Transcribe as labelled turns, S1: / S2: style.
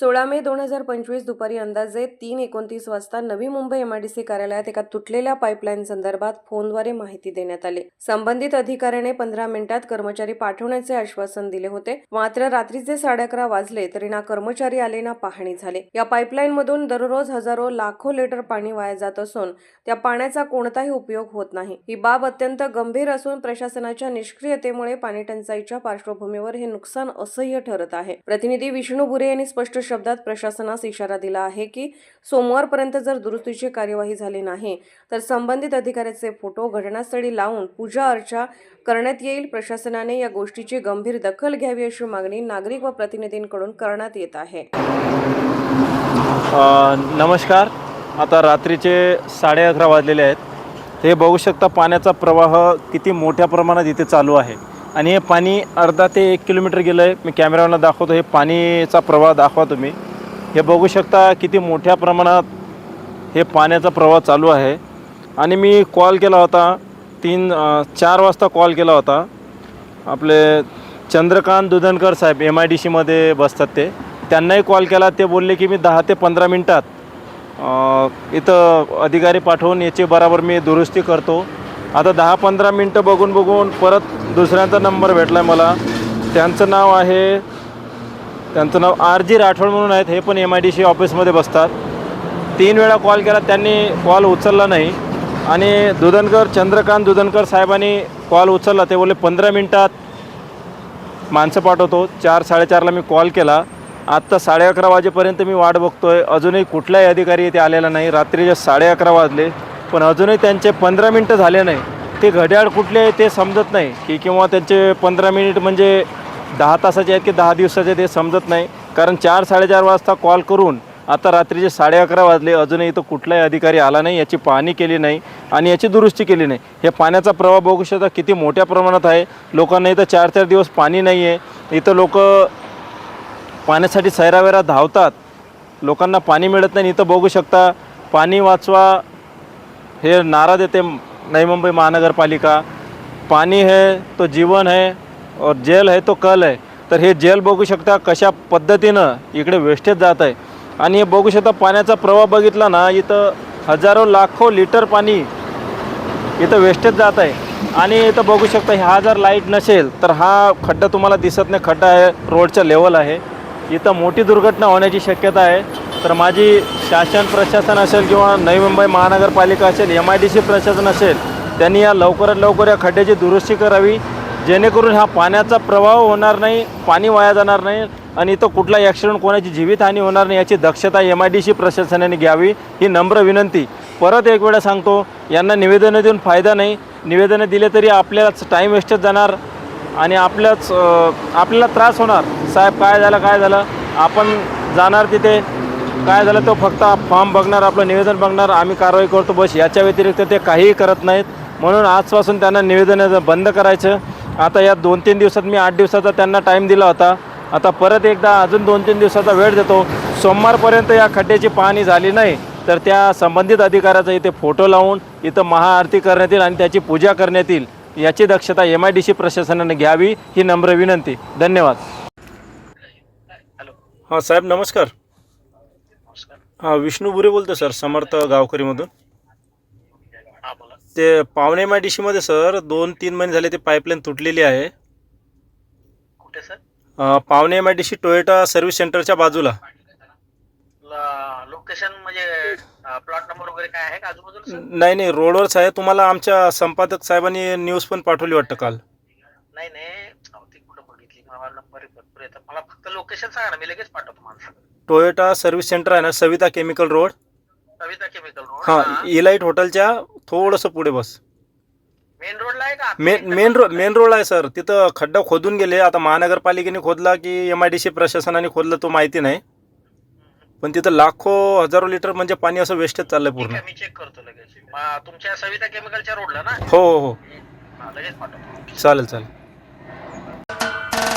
S1: सोळा मे दोन हजार पंचवीस दुपारी अंदाजे तीन एकोणतीस वाजता नवी मुंबई एमआयडीसी कार्यालयात एका तुटलेल्या पाईपलाईन संदर्भात फोनद्वारे माहिती देण्यात आली. संबंधित अधिकाऱ्याने पंधरा मिनिटात कर्मचारी पाठवण्याचे आश्वासन दिले होते. मात्र रात्रीचे साडे अकरा वाजले तरी ना कर्मचारी आले ना पाहणी झाले. या पाईपलाईन मधून दररोज हजारो लाखो लिटर पाणी वाया जात असून त्या पाण्याचा कोणताही उपयोग होत नाही. ही बाब अत्यंत गंभीर असून प्रशासनाच्या निष्क्रियतेमुळे पाणी टंचाईच्या पार्श्वभूमीवर हे नुकसान असह्य ठरत आहे. प्रतिनिधी विष्णू बुरे यांनी स्पष्ट शब्दात प्रशासनास इशारा दिला आहे की सोमवारपर्यंत जर दुरुस्तीची कार्यवाही झाली नाही तर संबंधित अधिकाऱ्याचे फोटो घटनास्थळी लावून पूजा अर्चा करण्यात येईल. प्रशासनाने या गोष्टीची गंभीर दखल घ्यावी अशी मागणी नागरिक व प्रतिनिधींकडून करण्यात येत आहे.
S2: नमस्कार. आता रात्रीचे साडे अकरा वाजलेले आहेत. हे बघू शकता पाण्याचा प्रवाह किती मोठ्या प्रमाणात इथे चालू आहे. आणि हे पाणी अर्धा ते एक किलोमीटर गेलं आहे मी कॅमेरावरनं दाखवतो. हे पाणीचा प्रवाह दाखवा तुम्ही. हे बघू शकता किती मोठ्या प्रमाणात हे पाण्याचा प्रवाह चालू आहे. आणि मी कॉल केला होता. तीन चार वाजता कॉल केला होता. आपले Chandrakant Dudhankar saheb M I D सीमध्ये बसतात ते. त्यांनाही कॉल केला. ते बोलले की मी दहा ते पंधरा मिनटात इथं अधिकारी पाठवून याची बराबर मी दुरुस्ती करतो. आता दहा पंधरा मिनटं बघून बघून परत दुसऱ्यांचा नंबर भेटला आहे मला. त्यांचं नाव आहे त्यांचं नाव आर जी राठोड म्हणून आहेत हे पण एम आय डी सी ऑफिसमध्ये बसतात. तीन वेळा कॉल केला त्यांनी कॉल उचलला नाही. आणि दुधनकर चंद्रकांत दुधनकर साहेबांनी कॉल उचलला ते बोलले पंधरा मिनटात माणसं पाठवतो. चार साडेचारला मी कॉल केला. आत्ता साडे अकरा वाजेपर्यंत मी वाट बघतो आहे अजूनही कुठलाही अधिकारी इथे आलेला नाही. रात्रीच्या साडे अकरा वाजले. पण अजूनही त्यांचे पंधरा मिनटं झाले नाही. ते घड्याळ कुठले आहे ते समजत नाही. की किंवा त्यांचे पंधरा मिनिट म्हणजे दहा तासाचे आहेत की दहा दिवसाचे ते समजत नाही. कारण चार साडेचार वाजता कॉल करून आता रात्रीचे साडे अकरा वाजले. अजूनही इथं कुठलाही अधिकारी आला नाही. याची पाहणी केली नाही आणि याची दुरुस्ती केली नाही. हे पाण्याचा प्रवाह बघू शकता. किती मोठ्या प्रमाणात आहे. लोकांना इथं चार चार दिवस पाणी नाही आहे इथं लोक पाण्यासाठी सैरावेरा धावतात. लोकांना पाणी मिळत नाही. इथं बघू शकता. पाणी वाचवा हे नारा देते नई मुंबई महानगरपालिका. पाणी है तो जीवन है और जेल है तो कल आहे तर हे जेल बघू शकता कशा पद्धतीनं इकडे वेस्टेज जात आहे. आणि हे बघू शकता पाण्याचा प्रवाह बघितला ना इथं हजारो लाखो लिटर पाणी इथं वेस्टेज जात आहे. आणि इथं बघू शकता हा जर लाइट नसेल तर हा खड्डा तुम्हाला दिसत नाही. खड्डा आहे रोडचं लेवल आहे. इथं मोठी दुर्घटना होण्याची शक्यता आहे. तर माझी शासन प्रशासन असेल किंवा नवी मुंबई महानगरपालिका असेल एम आय डी सी प्रशासन असेल त्यांनी या लवकरात लवकर या खड्ड्याची दुरुस्ती करावी. जेणेकरून हा पाण्याचा प्रवाह होणार नाही पाणी वाया जाणार नाही आणि इथं कुठला ॲक्सिडेंट कोणाची जीवितहानी होणार नाही याची दक्षता एम आय डी सी प्रशासनाने घ्यावी ही नम्र विनंती. परत एक वेळा सांगतो यांना निवेदनं देऊन फायदा नाही. निवेदनं दिले तरी आपल्यालाच टाईम वेस्टच जाणार आणि आपल्याच आपल्याला त्रास होणार. साहेब काय झालं काय झालं? आपण जाणार तिथे काय झालं तो फक्त फॉर्म बघणार आपलं निवेदन बघणार आम्ही कारवाई करतो बस याच्या व्यतिरिक्त ते काहीही करत नाहीत. म्हणून आजपासून त्यांना निवेदन बंद करायचं. आता या दोन तीन दिवसात मी आठ दिवसाचा त्यांना टाईम दिला होता. आता परत एकदा अजून दोन तीन दिवसाचा वेळ देतो. सोमवारपर्यंत या खड्ड्याची पाहणी झाली नाही तर त्या संबंधित अधिकाऱ्याचा इथे फोटो लावून इथं महाआरती करण्यात येईल आणि त्याची पूजा करण्यात येईल. याची दक्षता एम आय डी सी प्रशासनाने घ्यावी ही नम्र विनंती. धन्यवाद. हां साहेब नमस्कार. हां विष्णू बुरे बोलतो सर समर्थ गावकरीमधून.
S3: हा बोला
S2: ते पावणे एम आय डी सीमध्ये सर दोन तीन महिने झाले ते पाईपलाईन तुटलेली आहे.
S3: कुठे sir?
S2: Uh, Pawane M I D C Toyota service सेंटरच्या बाजूला.
S3: लोकेशन म्हणजे प्लॉट नंबर वगैरे काय आहे का आजूबाजूला सर?
S2: नाही नाही रोडवरच आहे. तुम्हाला आमच्या संपादक साहेबांनी न्यूज पण पाठवली वाटतं काल.
S3: नाही नाही. अहो, ती कुठं बघितली? मला नंबर भरपूर येतात मला फक्त लोकेशन सांगा ना मी लगेच पाठवतो माणसं
S2: टोयोटा सर्व्हिस सेंटर आहे ना Savita chemical road.
S3: Kavita chemical road
S2: हां इलाईट हॉटेलच्या थोडंसं पुढे बस.
S3: मेन रोडला आहे का?
S2: Main main road main road आहे सर. तिथं खड्डा खोदून गेले. आता महानगरपालिकेने खोदला की एम आय डी सी प्रशासनाने खोदलं तो माहिती नाही. पण तिथं लाखो हजारो लिटर म्हणजे पाणी असं वेस्टेज चाललंय
S3: ठीक
S2: पूर्ण.
S3: आहे मी चेक करतो लगेच. मा- तुमच्या सविता केमिकलच्या रोडला ना?
S2: हो हो हो.
S3: हा, लगेच पाठवतो.
S2: चालेल चालेल.